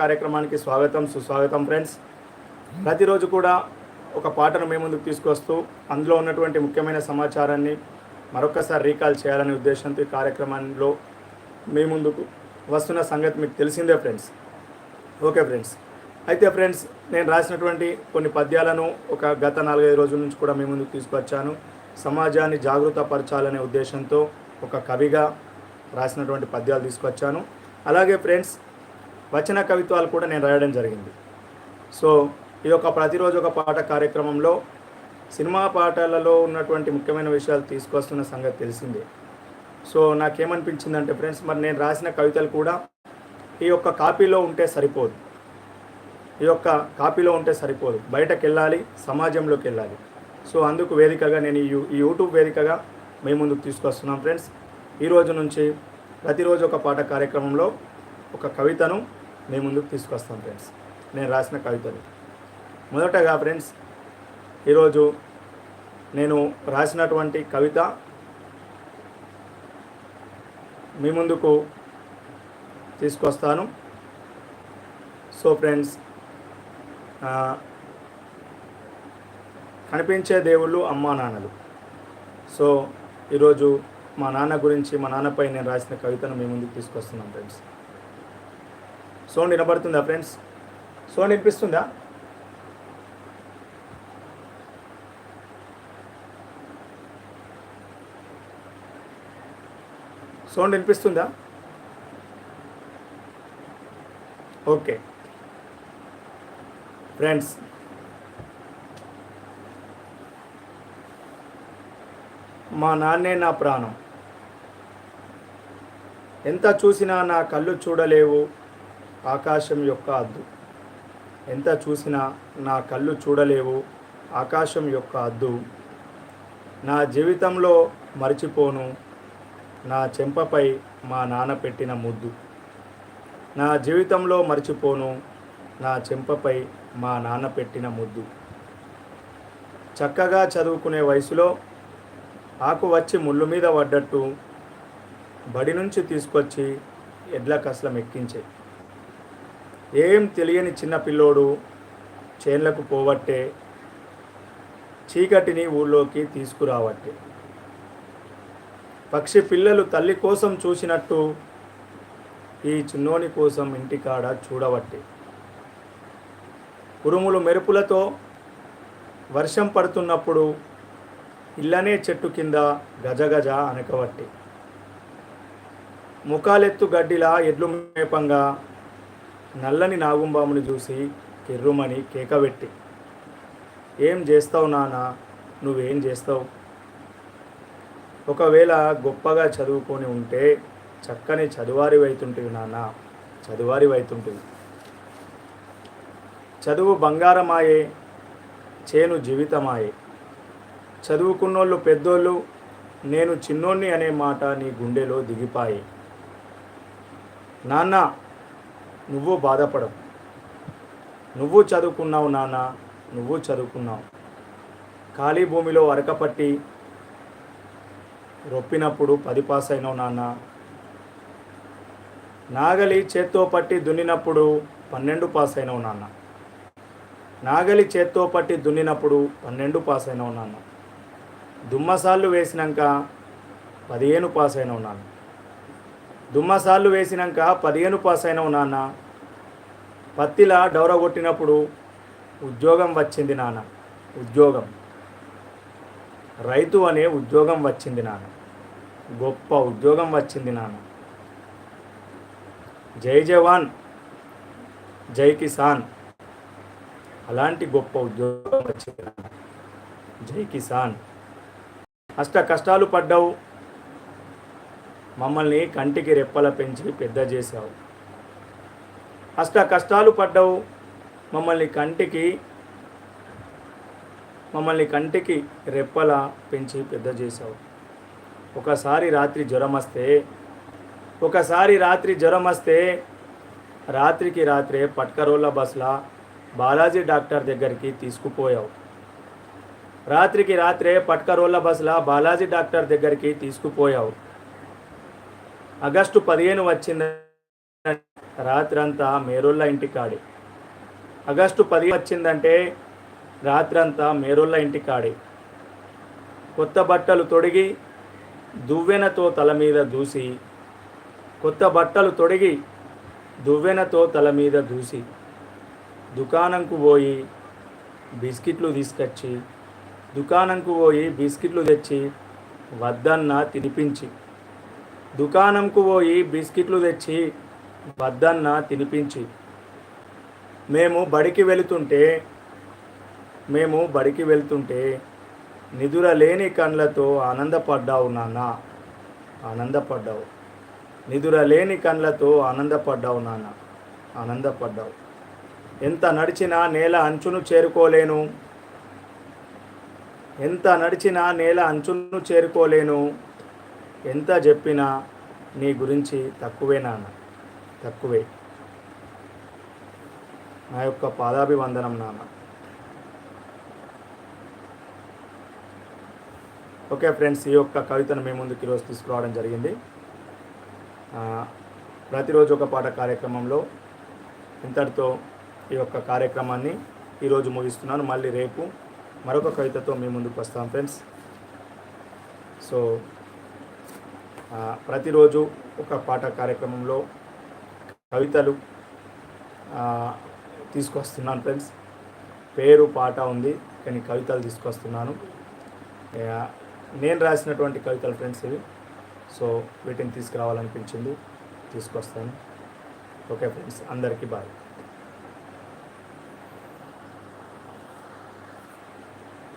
కార్యక్రమానికి స్వాగతం సుస్వాగతం ఫ్రెండ్స్. ప్రతిరోజు కూడా ఒక పాటను మేము ముందుకు తీసుకొస్తూ అందులో ఉన్నటువంటి ముఖ్యమైన సమాచారాన్ని మరొకసారి రీకాల్ చేయాలనే ఉద్దేశంతో ఈ కార్యక్రమంలో మీ ముందుకు వస్తున్న సంగతి మీకు తెలిసిందే ఫ్రెండ్స్. Okay friends. అయితే ఫ్రెండ్స్ నేను రాసినటువంటి కొన్ని పద్యాలను ఒక గత నాలుగైదు రోజుల నుంచి కూడా మీ ముందుకు తీసుకొచ్చాను. సమాజాన్ని జాగృతపరచాలనే ఉద్దేశంతో ఒక కవిగా రాసినటువంటి పద్యాలు తీసుకొచ్చాను. అలాగే ఫ్రెండ్స్ వచన కవిత్వాలు కూడా నేను రాయడం జరిగింది. సో ఇది ఒక ప్రతిరోజు ఒక పాట కార్యక్రమంలో సినిమా పాటలలో ఉన్నటువంటి ముఖ్యమైన విషయాలు తీసుకొస్తున్న సంగతి తెలిసిందే. సో నాకేమనిపించిందంటే ఫ్రెండ్స్ మరి నేను రాసిన కవితలు కూడా ఈ యొక్క కాపీలో ఉంటే సరిపోదు. ఈ యొక్క కాపీలో ఉంటే సరిపోదు. బయటకు వెళ్ళాలి సమాజంలోకి వెళ్ళాలి సో అందుకు వేదికగా నేను ఈ ఈ యూట్యూబ్ వేదికగా మీ ముందుకు తీసుకొస్తున్నాం ఫ్రెండ్స్. ఈ రోజు నుంచి ప్రతిరోజు ఒక పాట కార్యక్రమంలో ఒక కవితను మీ ముందుకు తీసుకొస్తాం ఫ్రెండ్స్ నేను రాసిన కవితలు మొదటగా ఫ్రెండ్స్ ఈరోజు నేను రాసినటువంటి కవిత మీ ముందుకు తీసుకొస్తాను. సో ఫ్రెండ్స్ కనిపించే దేవుళ్ళు అమ్మా నాన్నలు. సో ఈరోజు మా నాన్న గురించి మా నాన్నపై నేను రాసిన కవితను మీ ముందుకు తీసుకొస్తున్నాను ఫ్రెండ్స్ సౌండ్ వినబడుతుందా ఫ్రెండ్స్? సౌండ్ వినిపిస్తుందా? సౌండ్ వినిపిస్తుందా? ఓకే. ఫ్రెండ్స్ మా నాన్నే నా ప్రాణం. ఎంత చూసినా నా కళ్ళు చూడలేవు. ఆకాశం యొక్క అద్దు. ఎంత చూసినా నా కళ్ళు చూడలేవు ఆకాశం యొక్క అద్దు. నా జీవితంలో మర్చిపోను నా చెంపపై మా నాన్న పెట్టిన ముద్దు. నా జీవితంలో మర్చిపోను నా చెంపపై మా నాన్న పెట్టిన ముద్దు. చక్కగా చదువుకునే వయసులో ఆకు వచ్చి ముళ్ళు మీద పడ్డట్టు బడి నుంచి తీసుకొచ్చి ఎడ్ల కసలం ఎక్కించే. ఏం తెలియని చిన్న పిల్లోడు చేన్లకు పోవట్టే చీకటిని ఊళ్ళోకి తీసుకురావట్టే. పక్షి పిల్లలు తల్లి కోసం చూసినట్టు ఈ చిన్నోని కోసం ఇంటికాడ చూడవట్టే. ఉరుములు మెరుపులతో వర్షం పడుతున్నప్పుడు ఇల్లనే చెట్టు కింద గజగజ అనకవట్టి. ముఖాలెత్తు గడ్డిలా ఎడ్లు మేపంగా నల్లని నాగుంబాముని చూసి కిర్రుమని కేకబెట్టి ఏం చేస్తావు నాన్న నువ్వేం చేస్తావు? ఒకవేళ గొప్పగా చదువుకొని ఉంటే చక్కని చదువారి అవుతుంటివి నాన్న చదువారి అవుతుంటివి చదువు బంగారమాయే చేను జీవితమాయే. చదువుకున్నోళ్ళు పెద్దోళ్ళు నేను చిన్నోణ్ణి అనే మాట నీ గుండెలో దిగిపాయి. నాన్న నువ్వు బాధపడవు. నువ్వు చదువుకున్నావు నాన్న నువ్వు చదువుకున్నావు. ఖాళీ భూమిలో అరకపట్టి రొప్పినప్పుడు పది పాస్ అయినావు నాన్న. నాగలి చేత్తో పట్టి దున్నినప్పుడు పన్నెండు పాస్ అయినావు నాన్న. నాగలి చేత్తో పట్టి దున్నినప్పుడు పన్నెండు పాస్ అయినావు నాన్న. దుమ్మసార్లు వేసినాక పదిహేను పాస్ అయినావు నాన్న. దుమ్మసార్లు వేసినాక పదిహేను పాస్ అయినావు నాన్న. పత్తిలా డౌర కొట్టినప్పుడు ఉద్యోగం వచ్చింది నాన్న. ఉద్యోగం. రైతు అనే ఉద్యోగం వచ్చింది నాన్న. గొప్ప ఉద్యోగం వచ్చింది నాన్న. జై జవాన్. జై కిసాన్. అలాంటి గొప్ప ఉద్యోగం వచ్చింది నాన్న. జై కిసాన్. అష్ట కష్టాలు పడ్డావు. మమ్మల్ని కంటికి రెప్పల పెంచి పెద్ద చేశావు. అష్ట కష్టాలు పడ్డావు. మమ్మల్ని కంటికి మమ్మల్ని కంటికి రెప్పల పెంచి పెద్ద చేశావు. ఒకసారి రాత్రి జ్వరం వస్తే ఒకసారి రాత్రి జ్వరం వస్తే రాత్రికి రాత్రే పట్కరోళ్ళ బస్లా బాలాజీ డాక్టర్ దగ్గరికి తీసుకుపోయావు. రాత్రికి రాత్రే పట్కరోళ్ళ బస్లా బాలాజీ డాక్టర్ దగ్గరికి తీసుకుపోయావు. ఆగస్టు పదిహేను వచ్చింది రాత్రంతా ఇంటి ఇంటికాడే. ఆగస్టు పది వచ్చిందంటే రాత్రంతా ఇంటి ఇంటికాడే. కొత్త బట్టలు తొడిగి దువ్వెనతో తల మీద దూసి కొత్త బట్టలు తొడిగి దువ్వెనతో తల మీద దూసి దుకాణంకు పోయి బిస్కెట్లు తీసుకొచ్చి దుకాణంకు పోయి బిస్కెట్లు తెచ్చి వద్దన్న తినిపించి దుకాణంకు పోయి బిస్కెట్లు తెచ్చి వద్దన్న తినిపించి మేము బడికి వెళుతుంటే మేము బడికి వెళ్తుంటే నిదుర లేని కండ్లతో ఆనందపడ్డావు నాన్న ఆనందపడ్డావు. నిదుర లేని కండ్లతో ఆనందపడ్డావు నాన్న ఆనందపడ్డావు. ఎంత నడిచినా నేల అంచును చేరుకోలేను ఎంత నడిచినా నేల అంచును చేరుకోలేను ఎంత చెప్పినా నీ గురించి తక్కువే నాన్న తక్కువే. నా యొక్క పాదాభివందనం నాన్న. ఓకే ఫ్రెండ్స్ ఈ యొక్క కవితను మేము ముందుకు ఈరోజు తీసుకురావడం జరిగింది. ప్రతిరోజు ఒక పాట కార్యక్రమంలో ఇంతటితో ఈ యొక్క కార్యక్రమాన్ని ఈరోజు ముగిస్తున్నాను. మళ్ళీ రేపు మరొక కవితతో మీ ముందుకు వస్తాం ఫ్రెండ్స్. సో ప్రతిరోజు ఒక పాట కార్యక్రమంలో కవితలు తీసుకొస్తున్నాను ఫ్రెండ్స్. పేరు పాట ఉంది కానీ కవితలు తీసుకొస్తున్నాను. నేను రాసినటువంటి కవితలు ఫ్రెండ్స్ ఇవి. సో వీటిని తీసుకురావాలనిపించింది తీసుకొస్తాను. ఓకే ఫ్రెండ్స్ అందరికీ బాయ్.